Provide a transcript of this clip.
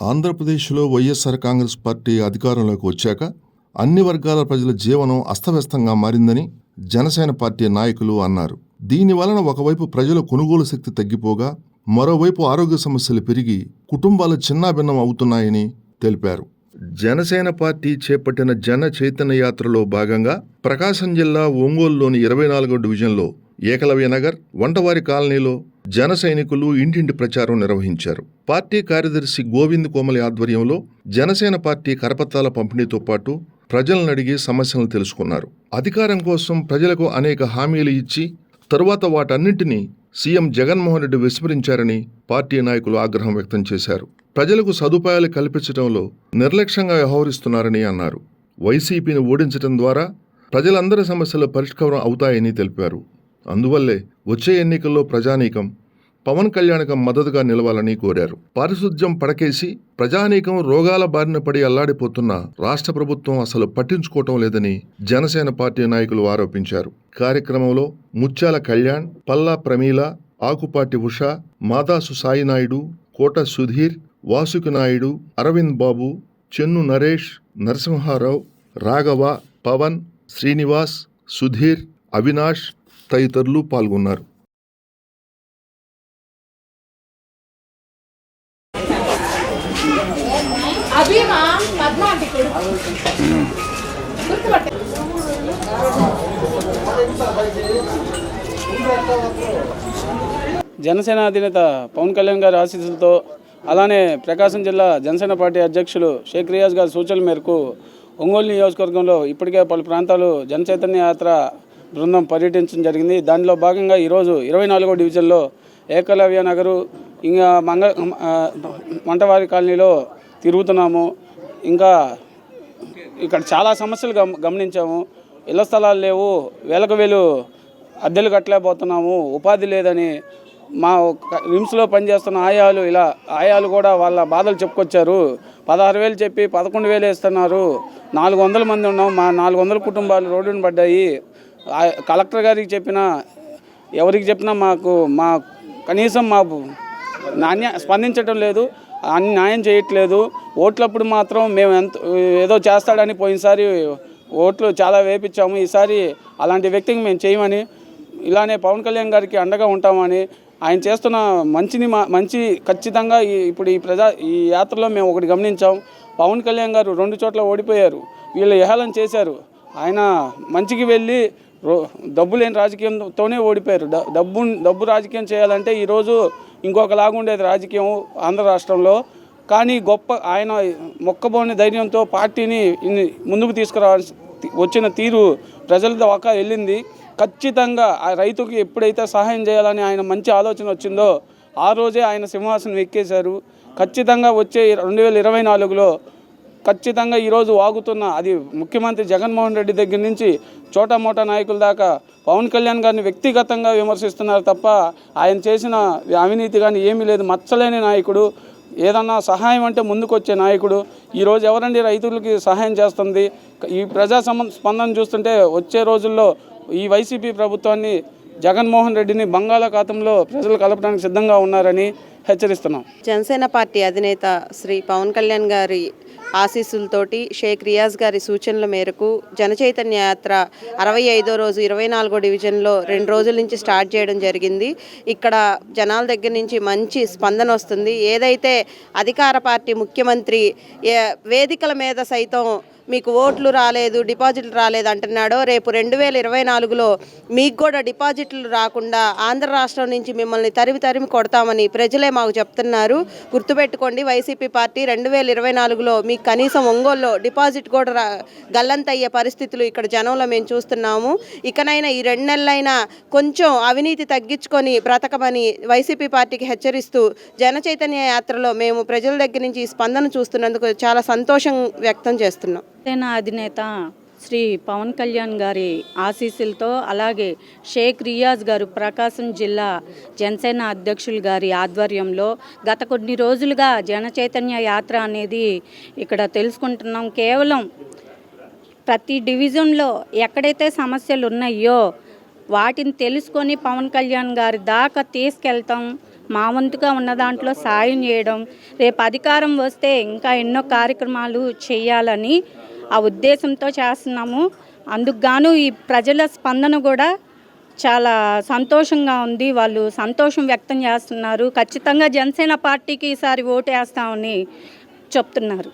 ఆంధ్రప్రదేశ్లో వైఎస్ఆర్ కాంగ్రెస్ పార్టీ అధికారంలోకి వచ్చాక అన్ని వర్గాల ప్రజల జీవనం అస్తవ్యస్తంగా మారిందని జనసేన పార్టీ నాయకులు అన్నారు. దీని వలన ఒకవైపు ప్రజల కొనుగోలు శక్తి తగ్గిపోగా మరోవైపు ఆరోగ్య సమస్యలు పెరిగి కుటుంబాలు చిన్నాభిన్నం అవుతున్నాయని తెలిపారు. జనసేన పార్టీ చేపట్టిన జన చైతన్య యాత్రలో భాగంగా ప్రకాశం జిల్లా ఒంగోలులోని ఇరవై నాలుగో డివిజన్లో ఏకలవ్య నగర్ వంటవారి కాలనీలో జన సైనికులు ఇంటింటి ప్రచారం నిర్వహించారు. పార్టీ కార్యదర్శి గోవింద్ కోమలి ఆధ్వర్యంలో జనసేన పార్టీ కరపత్రాల పంపిణీతో పాటు ప్రజలను అడిగి సమస్యలను తెలుసుకున్నారు. అధికారం కోసం ప్రజలకు అనేక హామీలు ఇచ్చి తరువాత వాటన్నింటినీ సీఎం జగన్మోహన్ రెడ్డి విస్మరించారని పార్టీ నాయకులు ఆగ్రహం వ్యక్తం చేశారు. ప్రజలకు సదుపాయాలు కల్పించడంలో నిర్లక్ష్యంగా వ్యవహరిస్తున్నారని అన్నారు. వైసీపీని ఓడించడం ద్వారా ప్రజలందరి సమస్యలు పరిష్కారం అవుతాయని తెలిపారు. అందువల్లే వచ్చే ఎన్నికల్లో ప్రజానీకం పవన్ కళ్యాణ్కు మద్దతుగా నిలవాలని కోరారు. పారిశుద్ధ్యం పడకేసి ప్రజానీకం రోగాల బారిన పడి అల్లాడిపోతున్న రాష్ట్ర ప్రభుత్వం అసలు పట్టించుకోవటం లేదని జనసేన పార్టీ నాయకులు ఆరోపించారు. కార్యక్రమంలో ముత్యాల కళ్యాణ్ పల్లా ప్రమీల ఆకుపాటి ఉష మాదాసు సాయినాయుడు కోట సుధీర్ వాసుకి నాయుడు అరవింద్ బాబు చెన్ను నరేష్ నరసింహారావు రాఘవ పవన్ శ్రీనివాస్ సుధీర్ అవినాష్ తదితరులు పాల్గొన్నారు. జనసేన అధినేత పవన్ కళ్యాణ్ గారి ఆశీస్సులతో అలానే ప్రకాశం జిల్లా జనసేన పార్టీ అధ్యక్షులు షేక్ రియాజ్ గారి సూచనల మేరకు ఒంగోలు నియోజకవర్గంలో ఇప్పటికే పలు ప్రాంతాలు జనచైతన్య యాత్ర బృందం పర్యటించడం జరిగింది. దానిలో భాగంగా ఈరోజు ఇరవై నాలుగో డివిజన్లో ఏకలవ్య నగరు ఇంకా మంగ మంటవారి వంటవారి కాలనీలో తిరుగుతున్నాము. ఇంకా ఇక్కడ చాలా సమస్యలు గమ గమనించాము. ఇళ్ళ స్థలాలు లేవు. వేలకు వేలు అద్దెలు కట్టలేకపోతున్నాము. ఉపాధి లేదని మా విమ్స్లో రిమ్స్లో పనిచేస్తున్న ఆయాలు ఇలా ఆయాలు కూడా వాళ్ళ బాధలు చెప్పుకొచ్చారు. పదహారు వేలు చెప్పి పదకొండు వేలు వేస్తున్నారు. నాలుగు వందల మంది ఉన్నాం. మా నాలుగు వందల కుటుంబాలు రోడ్డును పడ్డాయి. కలెక్టర్ గారికి చెప్పినా ఎవరికి చెప్పినా మాకు మా కనీసం మాకు నాణ్య స్పందించడం లేదు అన్ని న్యాయం చేయట్లేదు. ఓట్లప్పుడు మాత్రం మేము ఎంత ఏదో చేస్తాడని పోయినసారి ఓట్లు చాలా వేపించాము. ఈసారి అలాంటి వ్యక్తికి మేము చేయమని ఇలానే పవన్ కళ్యాణ్ గారికి అండగా ఉంటామని ఆయన చేస్తున్న మంచిని మా మంచి ఖచ్చితంగా ఇప్పుడు ఈ ప్రజా ఈ యాత్రలో మేము ఒకటి గమనించాం. పవన్ కళ్యాణ్ గారు రెండు చోట్ల ఓడిపోయారు. వీళ్ళు ఏహలం చేశారు. ఆయన మంచికి వెళ్ళి డబ్బు లేని రాజకీయంతోనే ఓడిపోయారు. డబ్బు డబ్బు రాజకీయం చేయాలంటే ఈరోజు ఇంకొకలాగా ఉండేది రాజకీయం ఆంధ్ర రాష్ట్రంలో. కానీ గొప్ప ఆయన మొక్కబోని ధైర్యంతో పార్టీని ముందుకు తీసుకురావాల్సి వచ్చిన తీరు ప్రజల దాకా వెళ్ళింది. ఖచ్చితంగా ఆ రైతుకి ఎప్పుడైతే సహాయం చేయాలని ఆయన మంచి ఆలోచన వచ్చిందో ఆ రోజే ఆయన సింహాసనం ఎక్కేశారు. ఖచ్చితంగా వచ్చే రెండు వేల ఇరవై నాలుగులో ఖచ్చితంగా ఈరోజు వాగుతున్న అది ముఖ్యమంత్రి జగన్మోహన్ రెడ్డి దగ్గర నుంచి చోటా మోటా నాయకుల దాకా పవన్ కళ్యాణ్ గారిని వ్యక్తిగతంగా విమర్శిస్తున్నారు తప్ప ఆయన చేసిన అవినీతి కానీ ఏమీ లేదు. మచ్చలేని నాయకుడు ఏదన్నా సహాయం అంటే ముందుకొచ్చే నాయకుడు. ఈరోజు ఎవరండి రైతులకి సహాయం చేస్తుంది? ఈ ప్రజా సమ స్పందన చూస్తుంటే వచ్చే రోజుల్లో ఈ వైసీపీ ప్రభుత్వాన్ని జగన్మోహన్ రెడ్డిని బంగాళాఖాతంలో ప్రజలు కలపడానికి సిద్ధంగా ఉన్నారని హెచ్చరిస్తున్నాం. జనసేన పార్టీ అధినేత శ్రీ పవన్ కళ్యాణ్ గారి ఆశీస్సులతోటి షేక్ రియాజ్ గారి సూచనల మేరకు జనచైతన్య యాత్ర అరవై ఐదో రోజు ఇరవై నాలుగో డివిజన్లో రెండు రోజుల నుంచి స్టార్ట్ చేయడం జరిగింది. ఇక్కడ జనాల దగ్గర నుంచి మంచి స్పందన వస్తుంది. ఏదైతే అధికార పార్టీ ముఖ్యమంత్రి ఏ- వేదికల మీద సైతం మీకు ఓట్లు రాలేదు డిపాజిట్లు రాలేదు అంటున్నాడో రేపు రెండు వేల ఇరవై నాలుగులో మీకు కూడా డిపాజిట్లు రాకుండా ఆంధ్ర రాష్ట్రం నుంచి మిమ్మల్ని తరిమి తరిమి కొడతామని ప్రజలే మాకు చెప్తున్నారు. గుర్తుపెట్టుకోండి వైసీపీ పార్టీ రెండు వేల ఇరవై నాలుగులో మీకు కనీసం ఒంగోలులో డిపాజిట్ కూడా రా గల్లంతయ్యే పరిస్థితులు ఇక్కడ జనంలో మేము చూస్తున్నాము. ఇకనైనా ఈ రెండు నెలలైనా కొంచెం అవినీతి తగ్గించుకొని బ్రతకమని వైసీపీ పార్టీకి హెచ్చరిస్తూ జన చైతన్య యాత్రలో మేము ప్రజల దగ్గర నుంచి ఈ స్పందన చూస్తున్నందుకు చాలా సంతోషం వ్యక్తం చేస్తున్నాం. జనసేన అధినేత శ్రీ పవన్ కళ్యాణ్ గారి ఆశీస్సులతో అలాగే షేక్ రియాజ్ గారు ప్రకాశం జిల్లా జనసేన అధ్యక్షులు గారి ఆధ్వర్యంలో గత కొన్ని రోజులుగా జన చైతన్య యాత్ర అనేది ఇక్కడ తెలుసుకుంటున్నాం. కేవలం ప్రతి డివిజన్లో ఎక్కడైతే సమస్యలు ఉన్నాయో వాటిని తెలుసుకొని పవన్ కళ్యాణ్ గారి దాకా తీసుకెళ్తాం. మా వంతుగా ఉన్న దాంట్లో సాయం చేయడం. రేపు అధికారం వస్తే ఇంకా ఎన్నో కార్యక్రమాలు చేయాలని ఆ ఉద్దేశంతో చేస్తున్నాము. అందుకు గాను ఈ ప్రజల స్పందన కూడా చాలా సంతోషంగా ఉంది. వాళ్ళు సంతోషం వ్యక్తం చేస్తున్నారు. ఖచ్చితంగా జనసేన పార్టీకి ఈసారి ఓటు వేస్తామని చెప్తున్నారు.